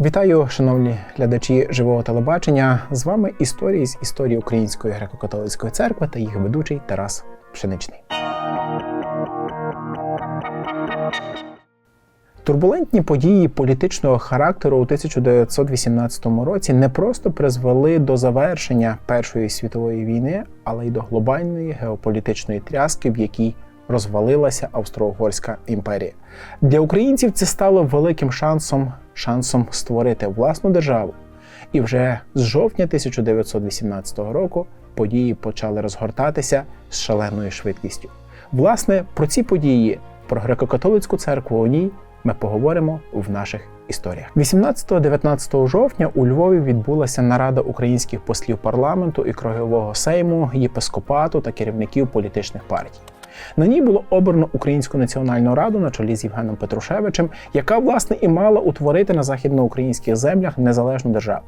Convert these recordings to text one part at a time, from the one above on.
Вітаю, шановні глядачі живого телебачення. З вами історії з історії Української греко-католицької церкви та їх ведучий Тарас Пшеничний. Турбулентні події політичного характеру у 1918 році не просто призвели до завершення Першої світової війни, але й до глобальної геополітичної тряски, в якій розвалилася Австро-Угорська імперія. Для українців це стало великим шансом, шансом створити власну державу. І вже з жовтня 1918 року події почали розгортатися з шаленою швидкістю. Власне, про ці події, про греко-католицьку церкву у ній ми поговоримо в наших історіях. 18-19 жовтня у Львові відбулася нарада українських послів парламенту і краєвого сейму, єпископату та керівників політичних партій. На ній було обрано Українську національну раду на чолі з Євгеном Петрушевичем, яка власне і мала утворити на західноукраїнських землях незалежну державу.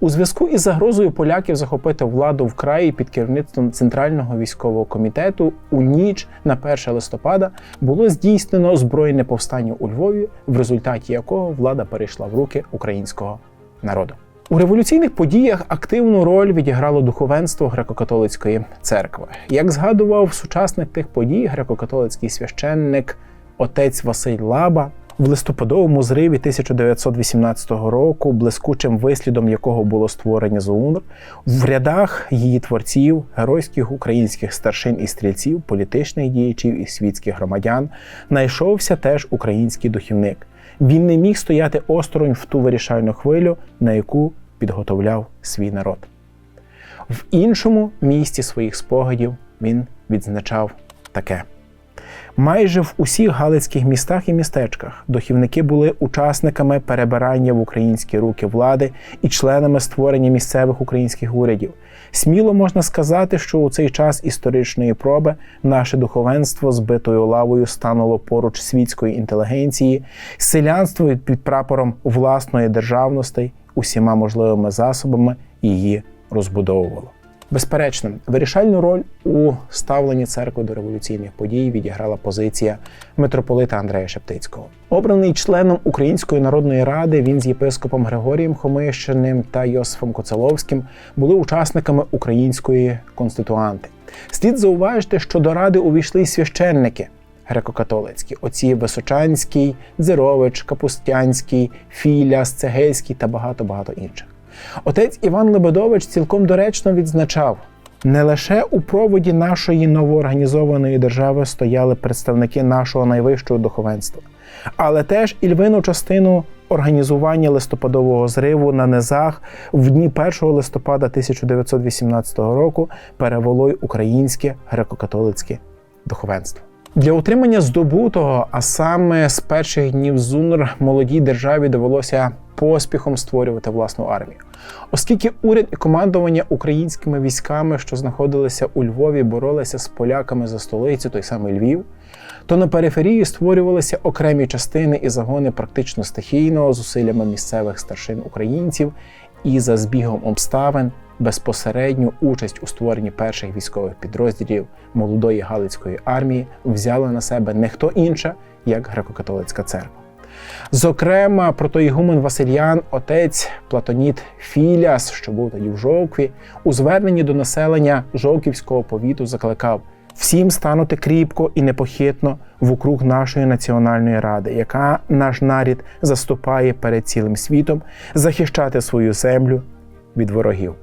У зв'язку із загрозою поляків захопити владу в краї під керівництвом Центрального військового комітету у ніч на 1 листопада було здійснено збройне повстання у Львові, в результаті якого влада перейшла в руки українського народу. У революційних подіях активну роль відіграло духовенство греко-католицької церкви. Як згадував сучасник тих подій, греко-католицький священник отець Василь Лаба, в листопадовому зриві 1918 року, блискучим вислідом якого було створення ЗУНР, в рядах її творців, геройських українських старшин і стрільців, політичних діячів і світських громадян, знайшовся теж український духівник. Він не міг стояти осторонь в ту вирішальну хвилю, на яку підготовляв свій народ. В іншому місці своїх спогадів він відзначав таке. Майже в усіх галицьких містах і містечках дохівники були учасниками перебирання в українські руки влади і членами створення місцевих українських урядів. Сміло можна сказати, що у цей час історичної проби наше духовенство збитою лавою стануло поруч світської інтелігенції, селянство під прапором власної державності усіма можливими засобами її розбудовувало. Безперечно, вирішальну роль у ставленні церкви до революційних подій відіграла позиція митрополита Андрея Шептицького. Обраний членом Української народної ради, він з єпископом Григорієм Хомищиним та Йосифом Коцеловським були учасниками української конституанти. Слід зауважити, що до ради увійшли й священники греко-католицькі: оці Височанський, Дзирович, Капустянський, Філяс, Цегельський та багато багато інших. Отець Іван Лебедович цілком доречно відзначав. Не лише у проводі нашої новоорганізованої держави стояли представники нашого найвищого духовенства, але теж і львину частину організування листопадового зриву на низах в дні 1 листопада 1918 року перевело й українське греко-католицьке духовенство. Для утримання здобутого, а саме з перших днів ЗУНР, молодій державі довелося поспіхом створювати власну армію. Оскільки уряд і командування українськими військами, що знаходилися у Львові, боролися з поляками за столицю, той самий Львів, то на периферії створювалися окремі частини і загони практично стихійного зусиллями місцевих старшин українців і за збігом обставин безпосередню участь у створенні перших військових підрозділів молодої Галицької армії взяла на себе не хто інша, як греко-католицька церква. Зокрема, протоігумен Васильян, отець Платоніт Філяс, що був тоді в Жовкві, у зверненні до населення Жовківського повіту закликав всім станути кріпко і непохитно в округ нашої національної ради, яка наш нарід заступає перед цілим світом, захищати свою землю від ворогів.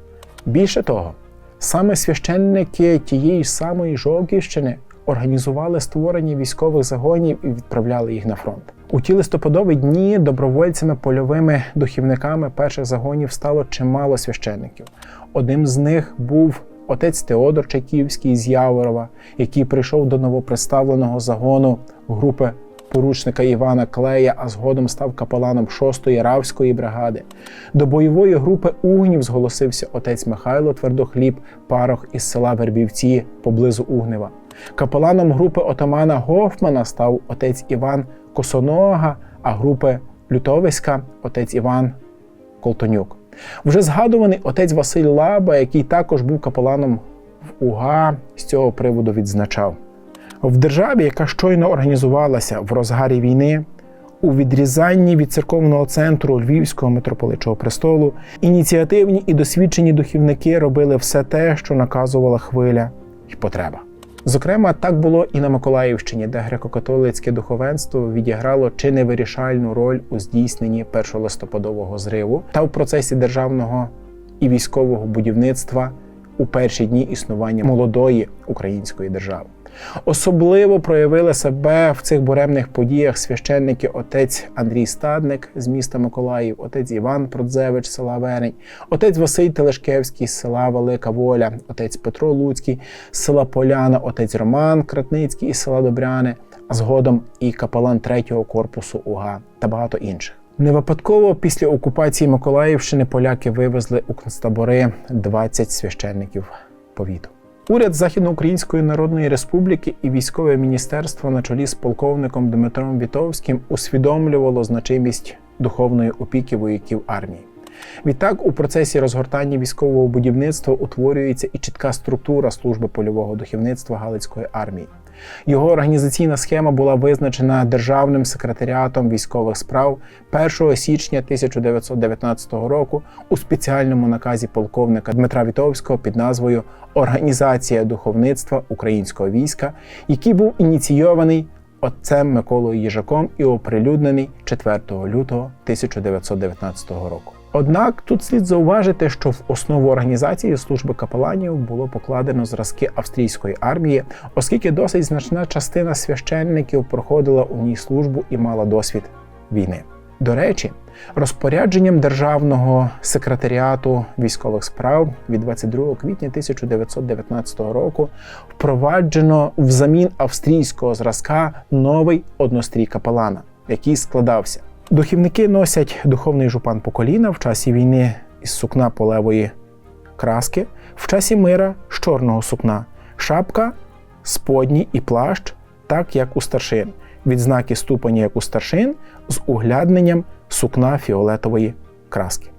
Більше того, саме священники тієї самої Жовківщини організували створення військових загонів і відправляли їх на фронт. У ті листопадові дні добровольцями польовими духівниками перших загонів стало чимало священників. Одним з них був отець Теодор Чайківський з Яворова, який прийшов до новоприставленого загону групи поручника Івана Клея, а згодом став капеланом 6-ї Равської бригади. До бойової групи Угнів зголосився отець Михайло Твердохліб, парох із села Вербівці поблизу Угнева. Капеланом групи отамана Гофмана став отець Іван Косонога, а групи Лютовиська отець Іван Колтонюк. Вже згадуваний отець Василь Лаба, який також був капеланом в УГА, з цього приводу відзначав. В державі, яка щойно організувалася в розгарі війни, у відрізанні від церковного центру Львівського митрополичого престолу. Ініціативні і досвідчені духівники робили все те, що наказувала хвиля і потреба. Зокрема, так було і на Миколаївщині, де греко-католицьке духовенство відіграло чи не вирішальну роль у здійсненні першолистопадового зриву та в процесі державного і військового будівництва у перші дні існування молодої української держави. Особливо проявили себе в цих буремних подіях священники отець Андрій Стадник з міста Миколаїв, отець Іван Продзевич села Верень, отець Василь Телешкевський з села Велика Воля, отець Петро Луцький з села Поляна, отець Роман Кратницький із села Добряни, а згодом і капелан третього корпусу УГА та багато інших. Не випадково після окупації Миколаївщини поляки вивезли у концтабори 20 священників повіту. Уряд Західноукраїнської Народної Республіки і військове міністерство на чолі з полковником Дмитром Вітовським усвідомлювало значимість духовної опіки вояків армії. Відтак, у процесі розгортання військового будівництва утворюється і чітка структура служби польового духовництва Галицької армії. Його організаційна схема була визначена Державним секретаріатом військових справ 1 січня 1919 року у спеціальному наказі полковника Дмитра Вітовського під назвою Організація духовництва українського війська, який був ініційований отцем Миколою Їжаком і оприлюднений 4 лютого 1919 року. Однак тут слід зауважити, що в основу організації служби капеланів було покладено зразки австрійської армії, оскільки досить значна частина священників проходила у ній службу і мала досвід війни. До речі, розпорядженням Державного секретаріату військових справ від 22 квітня 1919 року впроваджено взамін австрійського зразка новий однострій капелана, який складався. Духівники носять духовний жупан по коліна в часі війни із сукна полевої краски, в часі мира з чорного сукна, шапка, сподній і плащ, так як у старшин, відзнаки ступені, як у старшин, з углядненням сукна фіолетової краски.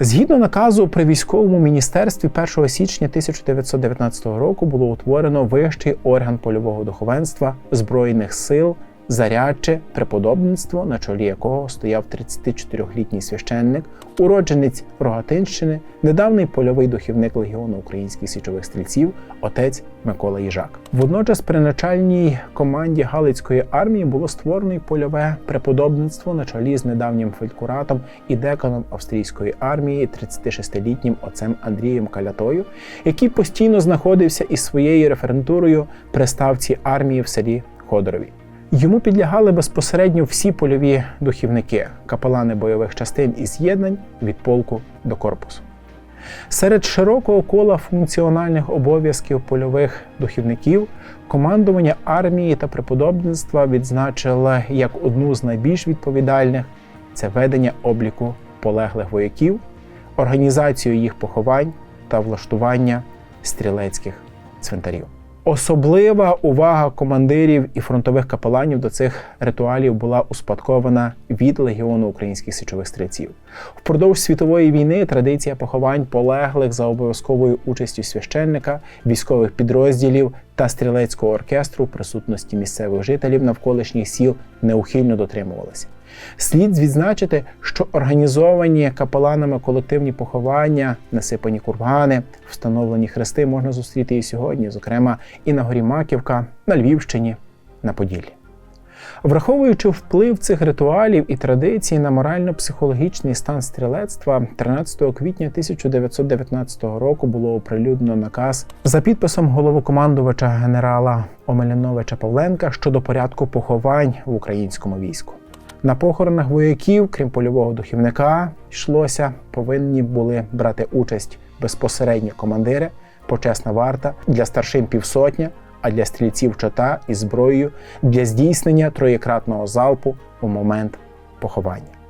Згідно наказу при військовому міністерстві 1 січня 1919 року було утворено вищий орган польового духовенства Збройних сил зарядче преподобництво, на чолі якого стояв 34-літній священник, уродженець Рогатинщини, недавній польовий духівник Легіону українських січових стрільців, отець Микола Їжак. Водночас при начальній команді Галицької армії було створено й польове преподобництво на чолі з недавнім фельдкуратом і деканом австрійської армії, 36-літнім отцем Андрієм Калятою, який постійно знаходився із своєю референтурою при армії в селі Ходорові. Йому підлягали безпосередньо всі польові духівники, капелани бойових частин і з'єднань від полку до корпусу. Серед широкого кола функціональних обов'язків польових духівників командування армії та преподобництва відзначило як одну з найбільш відповідальних це ведення обліку полеглих вояків, організацію їх поховань та влаштування стрілецьких цвинтарів. Особлива увага командирів і фронтових капеланів до цих ритуалів була успадкована від легіону українських січових стрільців. Впродовж світової війни традиція поховань полеглих за обов'язковою участю священника, військових підрозділів та стрілецького оркестру в присутності місцевих жителів навколишніх сіл неухильно дотримувалася. Слід відзначити, що організовані капеланами колективні поховання, насипані кургани, встановлені хрести можна зустріти і сьогодні, зокрема і на горі Маківка, на Львівщині, на Поділлі. Враховуючи вплив цих ритуалів і традицій на морально-психологічний стан стрілецтва, 13 квітня 1919 року було оприлюднено наказ за підписом головокомандувача генерала Омеляновича Павленка щодо порядку поховань в українському війську. На похоронах вояків, крім польового духівника, йшлося, повинні були брати участь безпосередньо командири, почесна варта для старшин півсотня, а для стрільців чота із зброєю для здійснення троєкратного залпу у момент поховання.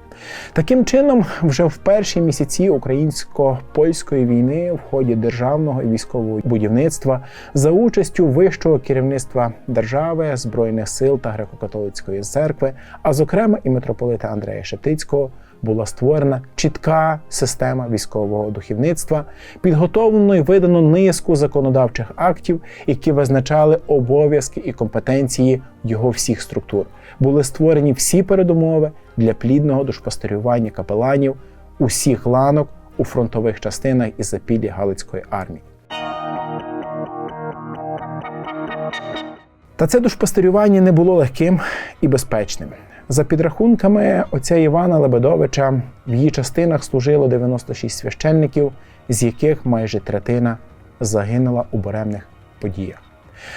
Таким чином, вже в перші місяці українсько-польської війни в ході державного і військового будівництва за участю вищого керівництва держави, збройних сил та греко-католицької церкви, а зокрема і митрополита Андрея Шептицького, була створена чітка система військового духовництва, підготовлено і видано низку законодавчих актів, які визначали обов'язки і компетенції його всіх структур. Були створені всі передумови для плідного душпастерювання капеланів усіх ланок у фронтових частинах і запіллі Галицької армії. Та це душпастерювання не було легким і безпечним. За підрахунками отця Івана Лебедовича, в її частинах служило 96 священників, з яких майже третина загинула у буремних подіях.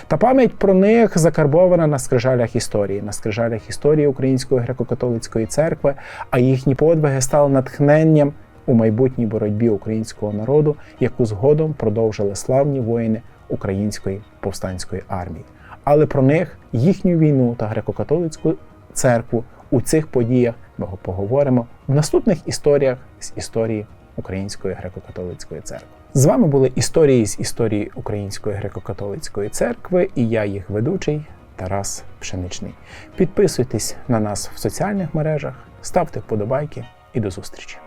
Та пам'ять про них закарбована на скрижалях історії, на скрижалях історії Української греко-католицької церкви, а їхні подвиги стали натхненням у майбутній боротьбі українського народу, яку згодом продовжили славні воїни Української повстанської армії. Але про них, їхню війну та греко-католицьку церкву у цих подіях ми поговоримо в наступних історіях з історії Української греко-католицької церкви. З вами були історії з історії Української греко-католицької церкви, і я, їх ведучий Тарас Пшеничний. Підписуйтесь на нас в соціальних мережах, ставте вподобайки і до зустрічі!